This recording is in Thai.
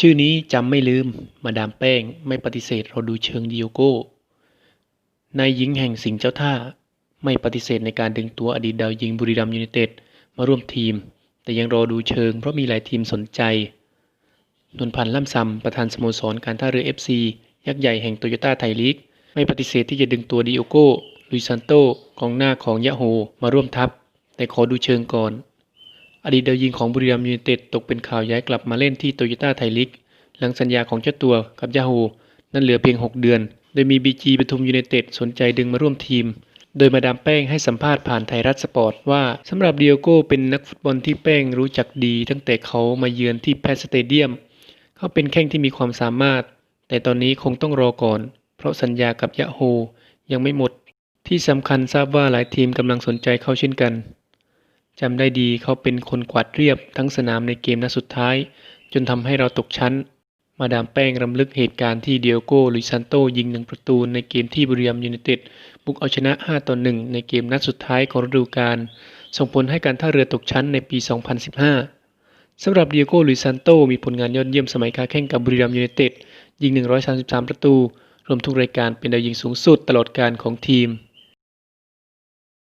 ชื่อนี้จำไม่ลืม มาดามแป้งไม่ปฏิเสธเราดูเชิงดิโอโก้นายหญิงแห่งสิงเจ้าท่า ไม่ปฏิเสธในการดึงตัวอดีตดาวยิงบุรีรัมยูไนเต็ดมาร่วมทีม แต่ยังรอดูเชิงเพราะมีหลายทีมสนใจ นนท์พันธ์ล่ำซำประธานสโมสรการท่าเรือ FC ยักษ์ใหญ่แห่งโตโยต้าไทยลีก ไม่ปฏิเสธที่จะดึงตัวดิโอโก้ลุยซันโตกองหน้าของยะโฮมาร่วมทัพ แต่ขอดูเชิงก่อน อดีตดาวยิงของบุรีรัมย์ยูไนเต็ดตกเป็นข่าวย้ายกลับมาเล่นที่โตโยต้าไทยลีกหลังสัญญาของเจ้าตัวกับยาโฮนั้นเหลือเพียง 6 เดือน โดยมีบีจีปทุมยูไนเต็ดสนใจดึงมาร่วมทีม โดยมาดามแป้งให้สัมภาษณ์ผ่านไทยรัฐสปอร์ตว่าสำหรับเดียโก้เป็นนักฟุตบอลที่แป้งรู้จักดี ตั้งแต่เขามาเยือนที่แพสเตเดียม เขาเป็นแข้งที่มีความสามารถ แต่ตอนนี้คงต้องรอก่อน เพราะสัญญากับยะโฮยังไม่หมด ที่สำคัญทราบว่าหลายทีมกำลังสนใจเขาเช่นกัน จำได้ดีเขาเป็นคนกวาดเรียบทั้งสนามในเกมนัดสุดท้าย จนทำให้เราตกชั้น มาดามแป้งรำลึกเหตุการณ์ที่เดียโก้ลุยซันโตยิงหนึ่งประตูในเกมที่บุรีรัมยูไนเต็ดบุกเอาชนะ 5 ต่อ 1 ในเกมนัดสุดท้ายของฤดูกาลส่งผลให้การท่าเรือตกชั้นในปี 2015 สำหรับเดียโก้ลุยซันโตมีผลงานยอดเยี่ยมสมัยค้าแข่งกับบุรีรัมย์ยูไนเต็ดยิง 133 ประตู รวมทุกรายการเป็นดาวยิงสูงสุดตลอดการของทีม